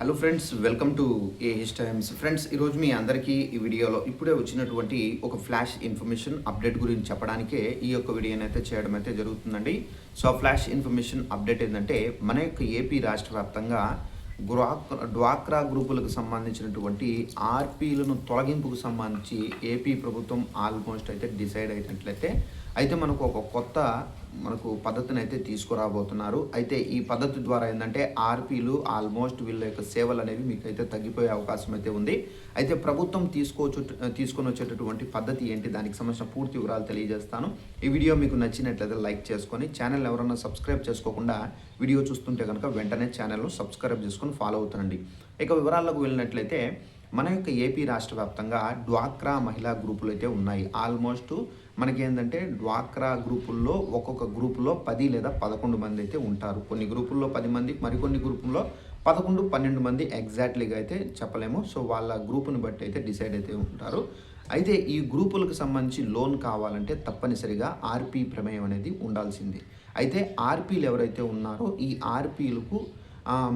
Hello friends welcome to a his times friends ఈరోజు మీ అందరికీ ఈ వీడియోలో ఇప్పుడే వచ్చినటువంటి ఒక ఫ్లాష్ ఇన్ఫర్మేషన్ అప్డేట్ గురించి చెప్పడానికే ఈ యొక్క వీడియోని అయితే చేయడం అయితే జరుగుతుందండి. సో ఆ ఫ్లాష్ ఇన్ఫర్మేషన్ అప్డేట్ ఏంటంటే మన యొక్క ఏపీ రాష్ట్ర వ్యాప్తంగా డ్వాక్రా గ్రూపులకు సంబంధించినటువంటి ఆర్పీలను తొలగింపుకు సంబంధించి ఏపీ ప్రభుత్వం ఆల్మోస్ట్ అయితే డిసైడ్ అయినట్లయితే అయితే మనకు ఒక కొత్త మనకు పద్ధతిని అయితే తీసుకురాబోతున్నారు. అయితే ఈ పద్ధతి ద్వారా ఏంటంటే ఆర్పీలు ఆల్మోస్ట్ వీళ్ళ యొక్క సేవలు అనేవి మీకు అయితే తగ్గిపోయే అవకాశం అయితే ఉంది. అయితే ప్రభుత్వం తీసుకోవచ్చు తీసుకొని వచ్చేటటువంటి పద్ధతి ఏంటి? దానికి సంబంధించిన పూర్తి వివరాలు తెలియజేస్తాను. ఈ వీడియో మీకు నచ్చినట్లయితే లైక్ చేసుకొని ఛానల్ ఎవరైనా సబ్స్క్రైబ్ చేసుకోకుండా వీడియో చూస్తుంటే కనుక వెంటనే ఛానల్ను సబ్స్క్రైబ్ చేసుకొని ఫాలో అవుతుండండి. ఇక వివరాలకు వెళ్ళినట్లయితే మన యొక్క ఏపీ రాష్ట్ర వ్యాప్తంగా డ్వాక్రా మహిళా గ్రూపులు అయితే ఉన్నాయి. ఆల్మోస్ట్ మనకేంటంటే డ్వాక్రా గ్రూపుల్లో ఒక్కొక్క గ్రూపులో పది లేదా పదకొండు మంది అయితే ఉంటారు. కొన్ని గ్రూపుల్లో పది మంది మరికొన్ని గ్రూపుల్లో పదకొండు పన్నెండు మంది ఎగ్జాక్ట్లీగా అయితే చెప్పలేము. సో వాళ్ళ గ్రూపుని బట్టి అయితే డిసైడ్ అయితే ఉంటారు. అయితే ఈ గ్రూపులకు సంబంధించి లోన్ కావాలంటే తప్పనిసరిగా ఆర్పీ ప్రమేయం అనేది ఉండాల్సింది. అయితే ఆర్పీలు ఎవరైతే ఉన్నారో ఈ ఆర్పీలకు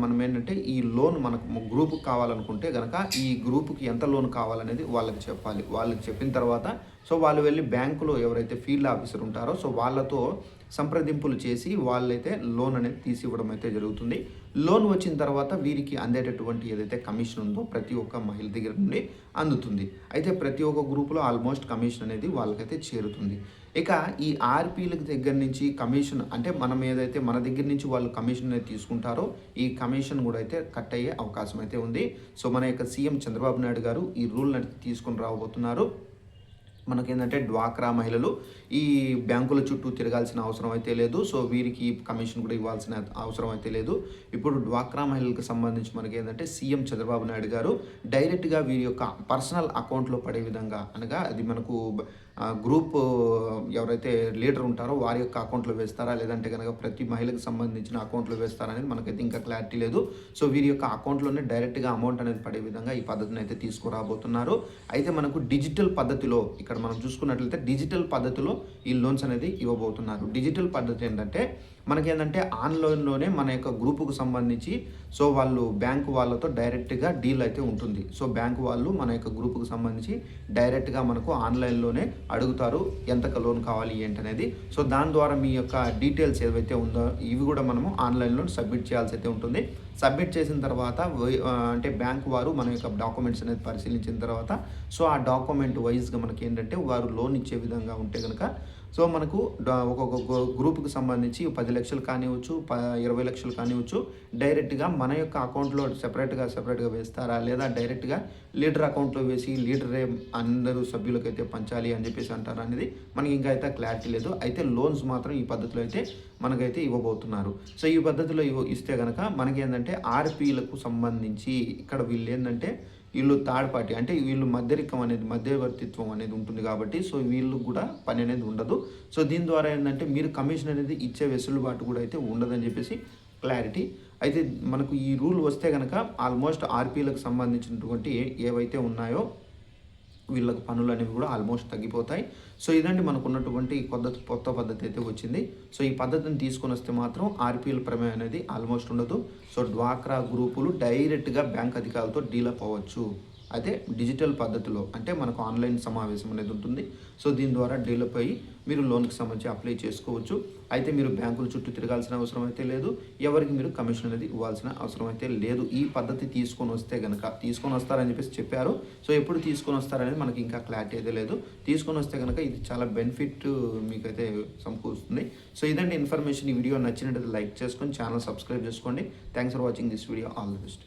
మనం ఏంటంటే ఈ లోన్ మనకు గ్రూప్కి కావాలనుకుంటే కనుక ఈ గ్రూప్కి ఎంత లోన్ కావాలనేది వాళ్ళకి చెప్పాలి. వాళ్ళకి చెప్పిన తర్వాత సో వాళ్ళు వెళ్ళి బ్యాంకులో ఎవరైతే ఫీల్డ్ ఆఫీసర్ ఉంటారో సో వాళ్ళతో సంప్రదింపులు చేసి వాళ్ళైతే లోన్ అనేది తీసి ఇవ్వడం అయితే జరుగుతుంది. లోన్ వచ్చిన తర్వాత వీరికి అందేటటువంటి ఏదైతే కమిషన్ ఉందో ప్రతి ఒక్క మహిళ దగ్గర నుండి అందుతుంది. అయితే ప్రతి ఒక్క గ్రూపులో ఆల్మోస్ట్ కమిషన్ అనేది వాళ్ళకైతే చేరుతుంది. ఇక ఈ ఆర్పీల దగ్గర నుంచి కమిషన్ అంటే మనం ఏదైతే మన దగ్గర నుంచి వాళ్ళు కమిషన్ అనేది తీసుకుంటారో ఈ కమిషన్ కూడా అయితే కట్ అయ్యే అవకాశం అయితే ఉంది. సో మన యొక్క సీఎం చంద్రబాబు నాయుడు గారు ఈ రూల్ తీసుకొని రాబోతున్నారు. మనకేంటంటే డ్వాక్రా మహిళలు ఈ బ్యాంకుల చుట్టూ తిరగాల్సిన అవసరం అయితే లేదు. సో వీరికి కమిషన్ కూడా ఇవ్వాల్సిన అవసరం అయితే లేదు. ఇప్పుడు డ్వాక్రా మహిళలకు సంబంధించి మనకి ఏంటంటే సీఎం చంద్రబాబు నాయుడు గారు డైరెక్ట్గా వీరి యొక్క పర్సనల్ అకౌంట్లో పడే విధంగా అనగా అది మనకు గ్రూప్ ఎవరైతే లీడర్ ఉంటారో వారి యొక్క అకౌంట్లో వేస్తారా? లేదంటే కనుక ప్రతి మహిళకు సంబంధించిన అకౌంట్లో వేస్తారా అనేది మనకైతే ఇంకా క్లారిటీ లేదు. సో వీరి యొక్క అకౌంట్లోనే డైరెక్ట్గా అమౌంట్ అనేది పడే విధంగా ఈ పద్ధతిని అయితే తీసుకురాబోతున్నారు. అయితే మనకు డిజిటల్ పద్ధతిలో ఇక్కడ మనం చూసుకున్నట్లయితే డిజిటల్ పద్ధతిలో ఈ లోన్స్ అనేది ఇవ్వబోతున్నారు. డిజిటల్ పద్ధతి ఏంటంటే మనకేంటంటే ఆన్లైన్లోనే మన యొక్క గ్రూపుకు సంబంధించి సో వాళ్ళు బ్యాంకు వాళ్ళతో డైరెక్ట్గా డీల్ అయితే ఉంటుంది. సో బ్యాంకు వాళ్ళు మన యొక్క గ్రూపుకు సంబంధించి డైరెక్ట్గా మనకు ఆన్లైన్లోనే అడుగుతారు ఎంత లోన్ కావాలి ఏంటనేది. సో దాని ద్వారా మీ యొక్క డీటెయిల్స్ ఏవైతే ఉందో ఇవి కూడా మనము ఆన్లైన్లో సబ్మిట్ చేయాల్సి అయితే ఉంటుంది. సబ్మిట్ చేసిన తర్వాత అంటే బ్యాంక్ వారు మన యొక్క డాక్యుమెంట్స్ అనేది పరిశీలించిన తర్వాత సో ఆ డాక్యుమెంట్ వైజ్గా మనకి ఏంటంటే వారు లోన్ ఇచ్చే విధంగా ఉంటే కనుక సో మనకు ఒక్కొక్క గ్రూప్కి సంబంధించి పది లక్షలు కానివచ్చు ప ఇరవై లక్షలు కానివచ్చు డైరెక్ట్గా మన యొక్క అకౌంట్లో సెపరేట్గా సెపరేట్గా వేస్తారా? లేదా డైరెక్ట్గా లీడర్ అకౌంట్లో వేసి లీడరే అందరూ సభ్యులకైతే పంచాలి అని చెప్పేసి అంటారు అనేది మనకి ఇంకా అయితే క్లారిటీ లేదు. అయితే లోన్స్ మాత్రం ఈ పద్ధతిలో అయితే మనకైతే ఇవ్వబోతున్నారు. సో ఈ పద్ధతిలో ఇవ్వ ఇస్తే కనుక మనకి ఏంటంటే ఆర్పీలకు సంబంధించి ఇక్కడ వీళ్ళు ఏంటంటే వీళ్ళు థర్డ్ పార్టీ అంటే వీళ్ళు మధ్యరికం అనేది మధ్యవర్తిత్వం అనేది ఉంటుంది కాబట్టి సో వీళ్ళు కూడా పని అనేది ఉండదు. సో దీని ద్వారా ఏంటంటే మీరు కమిషన్ అనేది ఇచ్చే వెసులుబాటు కూడా అయితే ఉండదని చెప్పేసి క్లారిటీ అయితే మనకు ఈ రూల్ వస్తే కనుక ఆల్మోస్ట్ ఆర్పీలకు సంబంధించినటువంటి ఏవైతే ఉన్నాయో వీళ్ళకి పనులు అనేవి కూడా ఆల్మోస్ట్ తగ్గిపోతాయి. సో ఇదండి మనకు ఉన్నటువంటి కొత్త కొత్త పద్ధతి అయితే వచ్చింది. సో ఈ పద్ధతిని తీసుకొని వస్తే మాత్రం ఆర్పిఎల్ ప్రమేయం అనేది ఆల్మోస్ట్ ఉండదు. సో డ్వాక్రా గ్రూపులు డైరెక్ట్గా బ్యాంక్ అధికారులతో డీలప్ అవ్వచ్చు అదే డిజిటల్ పద్ధతిలో అంటే మనకు ఆన్లైన్ సమావేశం అనేది ఉంటుంది. సో దీని ద్వారా డెవలప్ అయ్యి మీరు లోన్కి సంబంధించి అప్లై చేసుకోవచ్చు. అయితే మీరు బ్యాంకుల చుట్టూ తిరగాల్సిన అవసరం అయితే లేదు. ఎవరికి మీరు కమిషన్ అనేది ఇవ్వాల్సిన అవసరం అయితే లేదు. ఈ పద్ధతి తీసుకొని వస్తే కనుక తీసుకొని వస్తారని చెప్పేసి చెప్పారు. సో ఎప్పుడు తీసుకొని వస్తారనేది మనకి ఇంకా క్లారిటీ అయితే లేదు. తీసుకొని వస్తే కనుక ఇది చాలా బెనిఫిట్ మీకైతే సమకూరుస్తుంది. సో ఇదండి ఇన్ఫర్మేషన్. ఈ వీడియో నచ్చినట్టు లైక్ చేసుకొని ఛానల్ సబ్స్క్రైబ్ చేసుకోండి. Thanks for watching this video. All the best.